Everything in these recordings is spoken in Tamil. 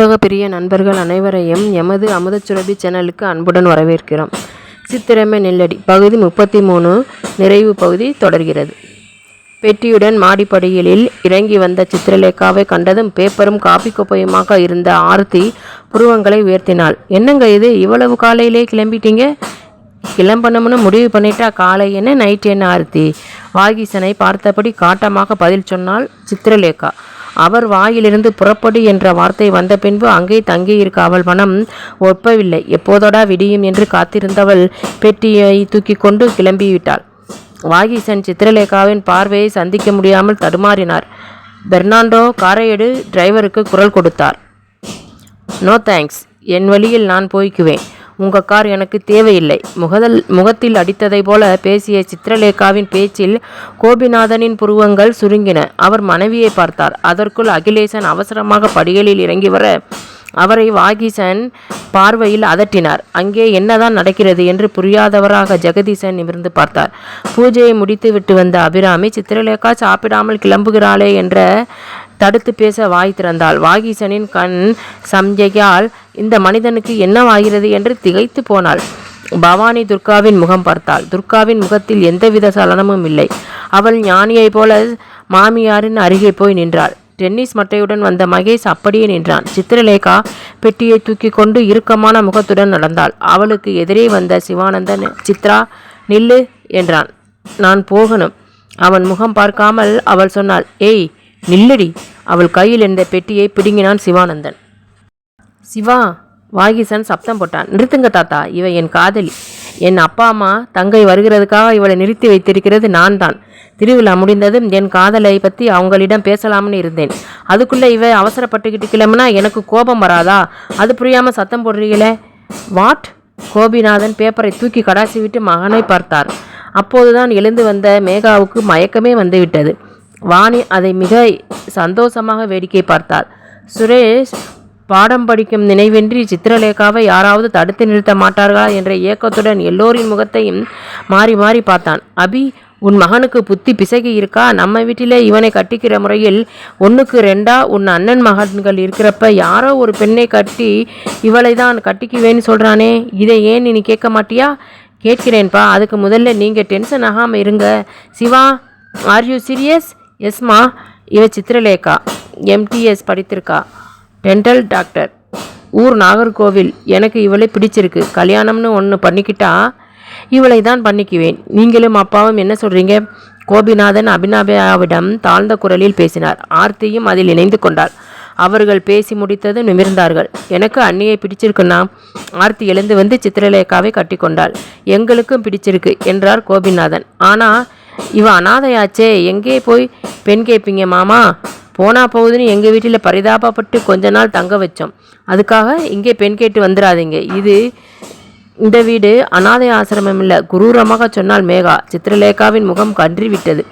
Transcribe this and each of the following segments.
புத்தக பிரிய நண்பர்கள் அனைவரையும் எமது அமுதச்சுரபி சேனலுக்கு அன்புடன் வரவேற்கிறோம். சித்திரமே நெல்லடி. பகுதி முப்பத்தி மூணு நிறைவு பகுதி தொடர்கிறது. பெட்டியுடன் மாடிப்படிகளில் இறங்கி வந்த சித்திரலேகாவை கண்டதும் பேப்பரும் காப்பி குப்பையுமாக இருந்த ஆர்த்தி புருவங்களை உயர்த்தினாள். என்னங்க இது? இவ்வளவு காலையிலே கிளம்பிட்டீங்க? கிளம்பணும்னு முடிவு பண்ணிட்டா காலை என்ன? நைட் என்ன ஆர்த்தி? வாகீசனை பார்த்தபடி காட்டமாக பதில் சொன்னாள் சித்திரலேகா. அவர் வாயிலிருந்து புறப்படு என்ற வார்த்தை வந்த பின்பு அங்கே தங்கியிருக்க அவள் மனம் ஒப்பவில்லை. எப்போதோடா விடியும் என்று காத்திருந்தவள் பெட்டியை தூக்கி கொண்டு கிளம்பிவிட்டாள். வாகிசன் சித்திரலேகாவின் பார்வையை சந்திக்க முடியாமல் தடுமாறினார். பெர்னாண்டோ காரையெடு டிரைவருக்கு குரல் கொடுத்தார். No thanks. என் வழியில் நான் போய்க்குவேன். உங்கள் கார் எனக்கு தேவையில்லை. முகதல் முகத்தில் அடித்ததை போல பேசிய சித்திரலேகாவின் பேச்சில் கோபிநாதனின் புருவங்கள் சுருங்கின. அவர் மனைவியை பார்த்தார். அதற்குள் அகிலேசன் அவசரமாக படிகளில் இறங்கி வர அவரை வாகீசன் பார்வையில் அதட்டினார். அங்கே என்னதான் நடக்கிறது என்று புரியாதவராக ஜெகதீசன் நிமிர்ந்து பார்த்தார். பூஜையை முடித்து விட்டு வந்த அபிராமி சித்திரலேகா சாப்பிடாமல் கிளம்புகிறாளே என்ற தடுத்து பேச வாய் திறந்தாள். வாகீசனின் கண் சம்ஜையால் இந்த மனிதனுக்கு என்னவாகிறது என்று திகைத்து போனாள். பவானி துர்காவின் முகம் பார்த்தாள். துர்காவின் முகத்தில் எந்தவித சலனமும் இல்லை. அவள் ஞானியைப் போல மாமியாரின் அருகே போய் நின்றாள். டென்னிஸ் மட்டையுடன் வந்த மகேஷ் அப்படியே நின்றான். சித்திரலேகா பெட்டியை தூக்கி கொண்டு இறுக்கமான முகத்துடன் நடந்தாள். அவளுக்கு எதிரே வந்த சிவானந்தன் சித்ரா நில்லு என்றான். நான் போகணும். அவன் முகம் பார்க்காமல் அவள் சொன்னாள் ஏய் நில்லடி. அவள் கையில் இருந்த பெட்டியை பிடுங்கினான் சிவானந்தன். சிவா வாகிசன் சப்தம் போட்டான். நிறுத்துங்க தாத்தா இவ என் காதலி. என் அப்பா அம்மா தங்கை வருகிறதுக்காக இவளை நிறுத்தி வைத்திருக்கிறது நான் தான் திருவிழா முடிந்ததும் என் காதலை பற்றி அவங்களிடம் பேசலாம்னு இருந்தேன். அதுக்குள்ளே இவ அவசரப்பட்டுக்கிட்டு கிளம்புனா எனக்கு கோபம் வராதா? அது புரியாமல் சத்தம் போடுறீங்களே. வாட்? கோபிநாதன் பேப்பரை தூக்கி கடாசி விட்டு மகனை பார்த்தார். அப்போதுதான் எழுந்து வந்த மேகாவுக்கு மயக்கமே வந்துவிட்டது. வாணி அதை மிக சந்தோஷமாக வேடிக்கை பார்த்தார் சுரேஷ் பாடம் படிக்கும் நினைவின்றி சித்திரலேகாவை யாராவது தடுத்து நிறுத்த மாட்டார்களா என்ற ஏக்கத்துடன் எல்லோரின் முகத்தையும் மாறி மாறி பார்த்தான். அபி உன் மகனுக்கு புத்தி பிசகி இருக்கா? நம்ம வீட்டிலே இவனை கட்டிக்கிற முறையில் ஒன்றுக்கு ரெண்டா? உன் அண்ணன் மகன்கள் இருக்கிறப்ப யாரோ ஒரு பெண்ணை கட்டி இவளை தான் கட்டிக்குவேன்னு சொல்கிறானே இதை ஏன் நீ கேட்க மாட்டியா? கேட்கிறேன்ப்பா அதுக்கு முதல்ல நீங்கள் டென்ஷன் ஆகாமல் இருங்க. சிவா ஆர் யூ சீரியஸ் எஸ்மா இவ சித்திரலேகா எம்டிஎஸ் படித்திருக்கா. டென்டல் டாக்டர் ஊர் நாகர்கோவில். எனக்கு இவளை பிடிச்சிருக்கு. கல்யாணம்னு ஒன்று பண்ணிக்கிட்டா இவளை தான் பண்ணிக்குவேன். நீங்களும் அப்பாவும் என்ன சொல்கிறீங்க கோபிநாதன் அபிநபாவிடம் தாழ்ந்த குரலில் பேசினார். ஆர்த்தியும் அதில் இணைந்து கொண்டாள். அவர்கள் பேசி முடித்தது நிமிர்ந்தார்கள். எனக்கு அண்ணியை பிடிச்சிருக்குன்னா ஆர்த்தி எழுந்து வந்து சித்திரலேகாவை கட்டிக்கொண்டாள். எங்களுக்கும் பிடிச்சிருக்கு என்றார் கோபிநாதன். ஆனால் இவன் அனாதையாச்சே. எங்கே போய் பெண் கேட்பீங்க மாமா? போனா போகுதுன்னு எங்கள் வீட்டில் பரிதாபப்பட்டு கொஞ்ச நாள் தங்க வச்சோம். அதுக்காக இங்கே பெண் கேட்டு வந்துடாதீங்க இது இந்த வீடு அனாதை ஆசிரமம் இல்லை குரூரமாக சொன்னால் மேகா. சித்திரலேகாவின் முகம் கன்றி விட்டது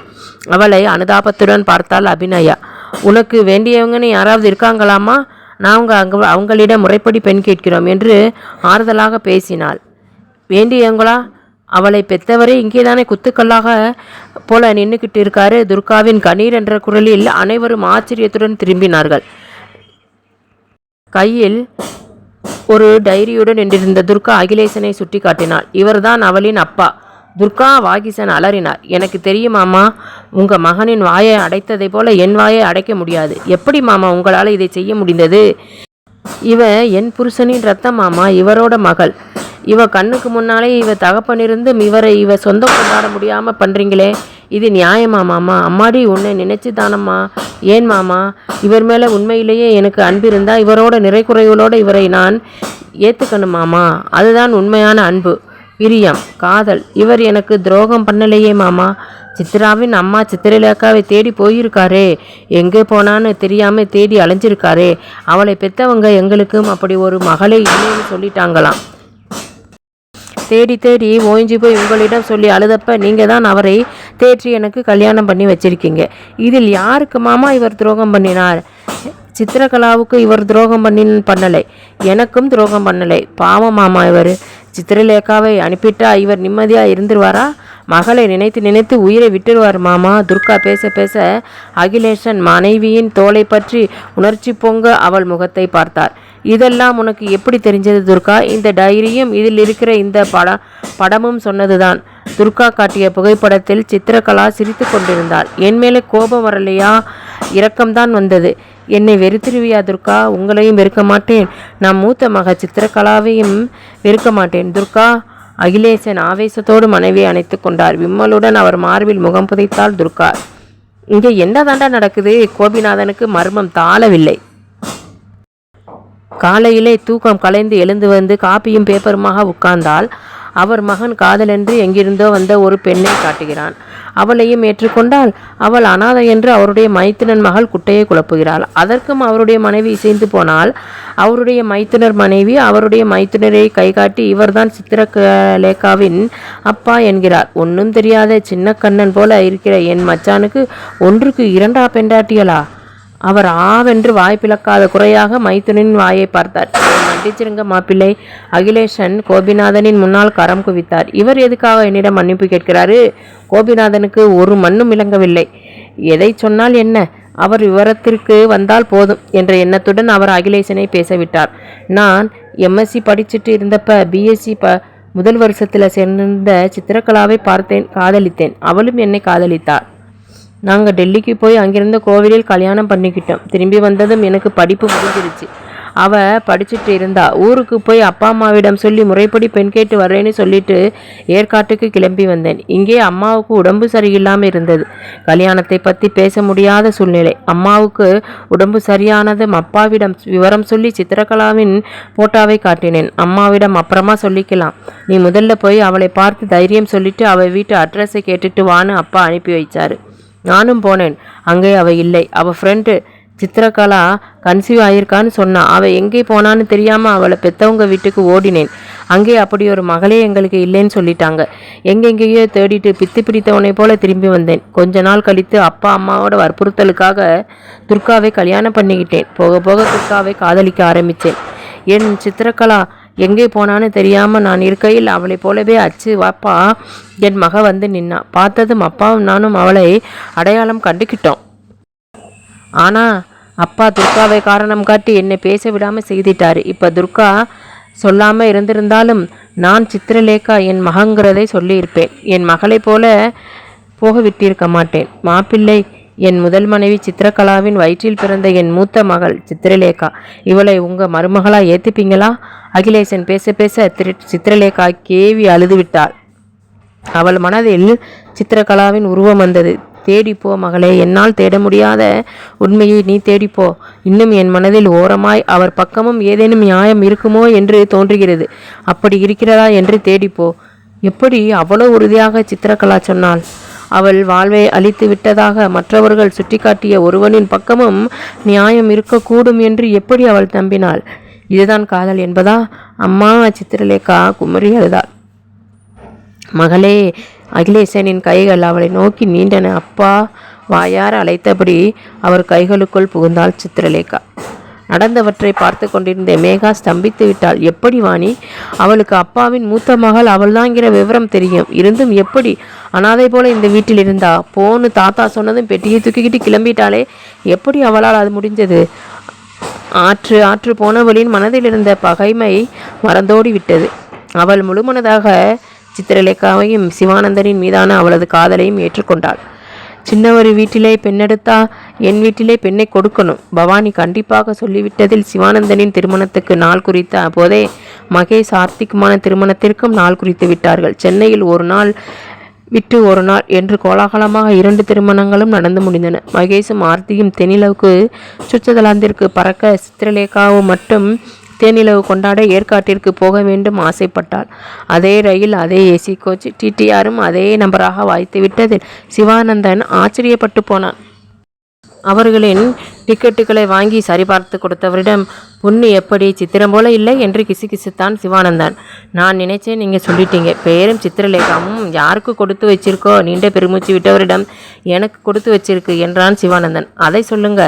அவளை அனுதாபத்துடன் பார்த்தாள் அபிநயா. உனக்கு வேண்டியவங்கன்னு யாராவது இருக்காங்களாமா நாங்கள் அங்க அவங்களிடம் முறைப்படி பெண் கேட்கிறோம் என்று ஆறுதலாக பேசினாள். வேண்டியவங்களா? அவளை பெத்தவரே இங்கேதானே குத்துக்கல்லாக போல நின்றுக்கிட்டு இருக்காரு. துர்காவின் கண்ணீர் என்ற குரலில் அனைவரும் ஆச்சரியத்துடன் திரும்பினார்கள். கையில் ஒரு டைரியுடன் நின்றிருந்த துர்கா அகிலேசனை சுட்டி காட்டினாள் இவர்தான் அவளின் அப்பா. துர்கா வாகிசன் அலறினார். எனக்கு தெரியும் மாமா உங்கள் மகனின் வாயை அடைத்ததை போல என் வாயை அடைக்க முடியாது. எப்படி மாமா உங்களால் இதை செய்ய முடிந்தது? இவ என் புருஷனின் ரத்தம் மாமா இவரோட மகள். இவ கண்ணுக்கு முன்னாலே இவ தகப்பனிருந்து இவரை இவ சொந்தம் கொண்டாட முடியாமல் பண்ணுறீங்களே இது நியாயமா மாமா? அம்மாடி உன்னை நினைச்சு தானம்மா. ஏன் மாமா? இவர் மேலே உண்மையிலேயே எனக்கு அன்பு இருந்தால் இவரோட நிறைக்குறைகளோடு இவரை நான் ஏற்றுக்கணும் மாமா. அதுதான் உண்மையான அன்பு. பிரியம் காதல். இவர் எனக்கு துரோகம் பண்ணலையே மாமா. சித்ராவின் அம்மா சித்திரலேக்காவை தேடி போயிருக்காரே. எங்கே போனான்னு தெரியாமல் தேடி அலைஞ்சிருக்காரே. அவளை பெற்றவங்க எங்களுக்கும் அப்படி ஒரு மகளை இல்லைன்னு சொல்லிட்டாங்களாம். தேடி தேடி ஓய்ஞ்சு போய் உங்களிடம் சொல்லி அழுதப்ப நீங்கள் தான் அவரை தேற்றி எனக்கு கல்யாணம் பண்ணி வச்சிருக்கீங்க. இதில் யாருக்கு மாமா இவர் துரோகம் பண்ணினார்? சித்திரகலாவுக்கு இவர் துரோகம் பண்ணி பண்ணலை. எனக்கும் துரோகம் பண்ணலை. பாவம் மாமா இவர். சித்திரலேகாவை அனுப்பிட்டா இவர் நிம்மதியாக இருந்துருவாரா? மகளை நினைத்து நினைத்து உயிரை விட்டுருவார் மாமா. துர்கா பேச பேச அகிலேஷன் மனைவியின் தோலை பற்றி உணர்ச்சி பொங்க அவள் முகத்தை பார்த்தார். இதெல்லாம் உனக்கு எப்படி தெரிஞ்சது துர்கா? இந்த டைரியும் இதில் இருக்கிற இந்த பட படமும் சொன்னதுதான். துர்கா காட்டிய புகைப்படத்தில் சித்திரகலா சிரித்து கொண்டிருந்தாள். என் மேலே கோபம் வரலையா? இரக்கம்தான் வந்தது. என்னை வெறுத்திருவியா துர்கா? உங்களையும் வெறுக்க மாட்டேன். நான் மூத்த மக சித்திரகலாவையும் வெறுக்க மாட்டேன். துர்கா அகிலேசன் ஆவேசத்தோடு மனைவியை அணைத்து கொண்டார். விம்மலுடன் அவர் மார்பில் முகம் புதைத்தாள் துர்கா. இங்கே என்ன தாண்டா நடக்குது? கோபிநாதனுக்கு மர்மம் தாளவில்லை. காலையிலே தூக்கம் கலைந்து எழுந்து வந்து காப்பியும் பேப்பருமாக உட்கார்ந்தால் அவர் மகன் காதலென்று எங்கிருந்தோ வந்த ஒரு பெண்ணை காட்டுகிறான். அவளையும் ஏற்றுக்கொண்டால் அவள் அனாதை என்று அவருடைய மைத்துனன் மகள் குட்டையை குழப்புகிறாள். அதற்கும் அவருடைய மனைவி இசைந்து போனால் அவருடைய மைத்துனர் மனைவி அவருடைய மைத்துனரை கைகாட்டி இவர்தான் சித்திரலேகாவின் அப்பா என்கிறார். ஒன்றும் தெரியாத சின்ன கண்ணன் போல இருக்கிற என் மச்சானுக்கு ஒன்றுக்கு இரண்டா பெண்டாட்டியலா அவர் ஆவென்று வாய்ப்பிழக்காத குறையாக மைத்துனின் வாயை பார்த்தார். மன்னிச்சிருங்க மாப்பிள்ளை அகிலேஷன் கோபிநாதனின் முன்னால் கரம் குவித்தார். இவர் எதுக்காக என்னிடம் மன்னிப்பு கேட்கிறாரு? கோபிநாதனுக்கு ஒரு மண்ணும் விளங்கவில்லை. எதை சொன்னால் என்ன? அவர் விவரத்திற்கு வந்தால் போதும் என்ற எண்ணத்துடன் அவர் அகிலேஷனை பேசவிட்டார். நான் எம்எஸ்சி படிச்சுட்டு இருந்தப்ப பிஎஸ்சி ப முதல் வருஷத்தில் சேர்ந்திருந்த சித்திரகலாவை பார்த்தேன் காதலித்தேன். அவளும் என்னை காதலித்தார் நாங்கள் டெல்லிக்கு போய் அங்கேருந்து கோவிலில் கல்யாணம் பண்ணிக்கிட்டோம். திரும்பி வந்ததும் எனக்கு படிப்பு முடிஞ்சிருச்சு. அவ படிச்சுட்டு இருந்தா. ஊருக்கு போய் அப்பா அம்மாவிடம் சொல்லி முறைப்படி பெண் கேட்டு வரேன்னு சொல்லிட்டு ஏற்காட்டுக்கு கிளம்பி வந்தேன். இங்கே அம்மாவுக்கு உடம்பு சரியில்லாமல் இருந்தது. கல்யாணத்தை பற்றி பேச முடியாத சூழ்நிலை. அம்மாவுக்கு உடம்பு சரியானதும் அப்பாவிடம் விவரம் சொல்லி சித்திரகலாவின் போட்டோவை காட்டினேன். அம்மாவிடம் அப்புறமா சொல்லிக்கலாம். நீ முதல்ல போய் அவளை பார்த்து தைரியம் சொல்லிட்டு அவள் வீட்டு அட்ரஸை கேட்டுட்டு வான்னு அப்பா அனுப்பி வைச்சாரு. நானும் போனேன். அங்கே அவ இல்லை. அவள் ஃப்ரெண்டு சித்திரகலா கன்சீவ் ஆயிருக்கான்னு சொன்னா அவள் எங்கே போனான்னு தெரியாமல் அவளை பெத்தவங்க வீட்டுக்கு ஓடினேன். அங்கே அப்படி ஒரு மகளே எங்களுக்கு இல்லைன்னு சொல்லிட்டாங்க. எங்கெங்கேயோ தேடிட்டு பித்து பிடித்தவனை போல திரும்பி வந்தேன். கொஞ்ச நாள் கழித்து அப்பா அம்மாவோட வற்புறுத்தலுக்காக துர்காவை கல்யாணம் பண்ணிக்கிட்டேன். போக போக துர்காவை காதலிக்க ஆரம்பித்தேன். என் சித்திரகலா எங்கே போனான்னு தெரியாமல் நான் இருக்கையில் அவளைப் போலவே அச்சு வாப்பா என் மக வந்து நின்னா. பார்த்ததும் அப்பாவும் நானும் அவளை அடையாளம் கண்டுக்கிட்டோம். ஆனால் அப்பா துர்காவை காரணம் காட்டி என்னை பேச விடாமல் செய்திட்டார். இப்போ துர்கா சொல்லாமல் இருந்திருந்தாலும் நான் சித்திரலேகா என் மகங்கிறதை சொல்லியிருப்பேன். என் மகளைப் போல போக விட்டிருக்க மாட்டேன். மாப்பிள்ளை என் முதல் மனைவி சித்திரகலாவின் வயிற்றில் பிறந்த என் மூத்த மகள் சித்திரலேகா. இவளை உங்கள் மருமகளாக ஏற்றுப்பீங்களா அகிலேசன் பேச பேச திரு சித்திரலேகா கேவி அழுதுவிட்டாள். அவள் மனதில் சித்திரகலாவின் உருவம் வந்தது. தேடிப்போ மகளே என்னால் தேட முடியாத உண்மையை நீ தேடிப்போ. இன்னும் என் மனதில் ஓரமாய் அவர் பக்கமும் ஏதேனும் நியாயம் இருக்குமோ என்று தோன்றுகிறது. அப்படி இருக்கிறதா என்று தேடிப்போ. எப்படி அவ்வளோ உறுதியாக சித்திரகலா சொன்னாள்? அவள் வாழ்வை அழித்து விட்டதாக மற்றவர்கள் சுட்டிக்காட்டிய ஒருவனின் பக்கமும் நியாயம் இருக்கக்கூடும் என்று எப்படி அவள் நம்பினாள்? இதுதான் காதல் என்பதா? அம்மா சித்திரலேகா குமரி அழுதாள். மகளே அகிலேசனின் கைகள் அவளை நோக்கி நீண்டன. அப்பா வாயார் அழைத்தபடி அவர் கைகளுக்குள் புகுந்தாள் சித்திரலேகா. நடந்தவற்றை பார்த்து கொண்டிருந்த மேகா ஸ்தம்பித்து விட்டாள். எப்படி வாணி? அவளுக்கு அப்பாவின் மூத்த மகள் அவள்தாங்கிற விவரம் தெரியும். இருந்தும் எப்படி? அனாதை போல இந்த வீட்டில் இருந்தா? போன்னு தாத்தா சொன்னதும் பெட்டியை தூக்கிக்கிட்டு கிளம்பிட்டாலே எப்படி அவளால் அது முடிஞ்சது? ஆற்று ஆற்று போனவளின் மனதில் இருந்த பகைமை மறந்தோடி விட்டது. அவள் முழுமனதாக சித்திரலேகாவையும் சிவானந்தனின் மீதான அவளது காதலையும் ஏற்றுக்கொண்டாள். சின்னவர் வீட்டிலே பெண்ணெடுத்தா என் வீட்டிலே பெண்ணை கொடுக்கணும். பவானி கண்டிப்பாக சொல்லிவிட்டதில் சிவானந்தனின் திருமணத்துக்கு நாள் குறித்த போதே மகேஷ் ஆர்த்திக்குமான திருமணத்திற்கும் நாள் குறித்து விட்டார்கள். சென்னையில் ஒரு நாள் விட்டு ஒரு நாள் என்று கோலாகலமாக இரண்டு திருமணங்களும் நடந்து முடிந்தன. மகேஷும் ஆர்த்தியும் தென்னிலவுக்கு சுவிட்சர்லாந்திற்கு பறக்க சித்திரலேகாவும் மட்டும் தேனிலவு கொண்டாட ஏற்காட்டிற்கு போக வேண்டும் ஆசைப்பட்டாள். அதே ரயில் அதே ஏசி கோச் டிடிஆரும் அதே நபராக வாய்த்து விட்டதில் சிவானந்தன் ஆச்சரியப்பட்டு போனான். அவர்களின் டிக்கெட்டுகளை வாங்கி சரிபார்த்து கொடுத்தவரிடம் பொண்ணு எப்படி? சித்திரம் போல இல்லை? என்று கிசுகிசுத்தான் சிவானந்தன். நான் நினைச்சேன் நீங்கள் சொல்லிட்டீங்க. பேரும் சித்திரலேகாவும் யாருக்கு கொடுத்து வச்சிருக்கோ? நீண்ட பெருமூச்சு விட்டவரிடம் எனக்கு கொடுத்து வச்சிருக்கு என்றான் சிவானந்தன். அதை சொல்லுங்க.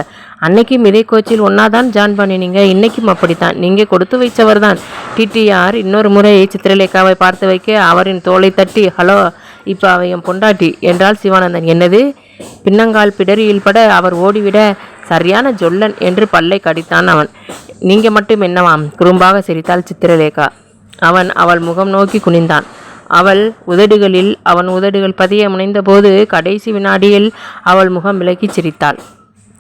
அன்னைக்கும் இதே கோச்சில் ஒன்னாதான் ஜாயின் பண்ணினீங்க. இன்னைக்கும் அப்படித்தான். நீங்கள் கொடுத்து வைச்சவர் தான் டிடிஆர் இன்னொரு முறை சித்திரலேகாவை பார்த்து வைக்க அவரின் தோலை தட்டி ஹலோ இப்போ அவ என் பொண்டாட்டி என்றால் சிவானந்தன். என்னது? பின்னங்கால் பிடரியில் பட அவர் ஓடிவிட சரியான ஜொல்லன் என்று பல்லை கடித்தான் அவன். நீங்க மட்டும் என்னவாம் குறும்பாக சிரித்தாள் சித்திரலேகா. அவன் அவள் முகம் நோக்கி குனிந்தான். அவள் உதடுகளில் அவன் உதடுகள் பதிய முனைந்தபோது கடைசி வினாடியில் அவள் முகம் விலகி சிரித்தாள்.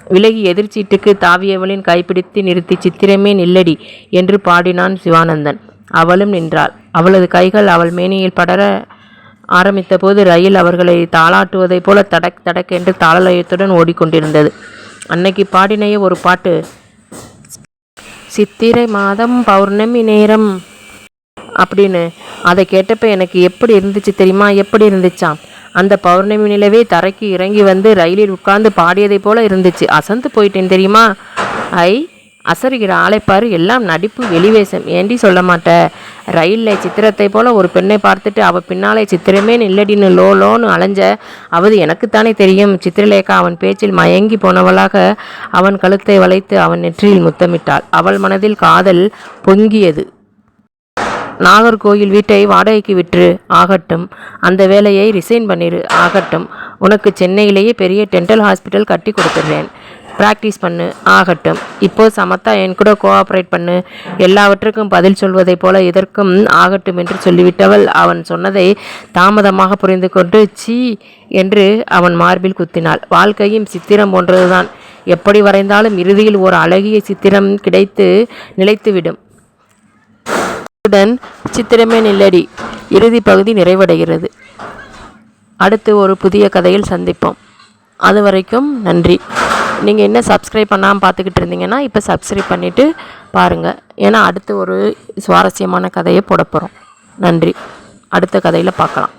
விலகி எதிர்ச்சீட்டுக்கு தாவியவளின் கைப்பிடித்து நிறுத்தி சித்திரமே நில்லடி என்று பாடினான் சிவானந்தன். அவளும் நின்றாள். அவளது கைகள் அவள் மேனியில் படர ஆரம்பித்தபோது ரயில் அவர்களை தாளாட்டுவதைப் போல தடக் தடக் என்று தாளலயத்துடன் ஓடிக்கொண்டிருந்தது. அன்னைக்கு பாடினைய ஒரு பாட்டு சித்திரை மாதம் பௌர்ணமி நேரம் அப்படின்னு. அதை கேட்டப்ப எனக்கு எப்படி இருந்துச்சு தெரியுமா? எப்படி இருந்துச்சாம்? அந்த பௌர்ணமி நிலவே தரைக்கு இறங்கி வந்து ரயிலில் உட்கார்ந்து பாடியதைப் போல இருந்துச்சு. அசந்து போயிட்டேன் தெரியுமா? ஐ அசருகிற ஆளைப்பாரு எல்லாம் நடிப்பு வெளிவேசம் ஏண்டி சொல்ல மாட்ட? ரயிலில் சித்திரத்தை போல ஒரு பெண்ணை பார்த்துட்டு அவள் பின்னாலே சித்திரமே நில்லடின்னு லோ லோன்னு அலைஞ்ச அவது எனக்குத்தானே தெரியும். சித்திரலேகா அவன் பேச்சில் மயங்கி போனவளாக அவன் கழுத்தை வளைத்து அவன் நெற்றியில் முத்தமிட்டாள். அவள் மனதில் காதல் பொங்கியது. நாகர்கோயில் வீட்டை வாடகைக்கு விற்று ஆகட்டும். அந்த வேலையை ரிசைன் பண்ணிரு ஆகட்டும். உனக்கு சென்னையிலேயே பெரிய டென்டல் ஹாஸ்பிட்டல் கட்டி கொடுத்துடுறேன். ப்ராக்டிஸ் பண்ணு. ஆகட்டும். இப்போ சமத்தா என் கூட கோஆப்ரேட் பண்ணு. எல்லாவற்றுக்கும் பதில் சொல்வதைப் போல இதற்கும் ஆகட்டும் என்று சொல்லிவிட்டவள் அவன் சொன்னதை தாமதமாக புரிந்து கொண்டு சீ என்று அவன் மார்பில் குத்தினாள். வாழ்க்கையும் சித்திரம் போன்றதுதான். எப்படி வரைந்தாலும் இறுதியில் ஒரு அழகிய சித்திரம் கிடைத்து நிலைத்துவிடும். உடன் சித்திரமே நில்லடி. இறுதி பகுதி நிறைவடைகிறது. அடுத்து ஒரு புதிய கதையில் சந்திப்போம். அது வரைக்கும் நன்றி. நீங்கள் என்ன சப்ஸ்கிரைப் பண்ணாமல் பார்த்துக்கிட்டு இருந்தீங்கன்னா இப்போ சப்ஸ்கிரைப் பண்ணிவிட்டு பாருங்கள் ஏன்னா அடுத்து ஒரு சுவாரஸ்யமான கதையை போட போகிறோம் நன்றி. அடுத்த கதையில் பார்க்கலாம்.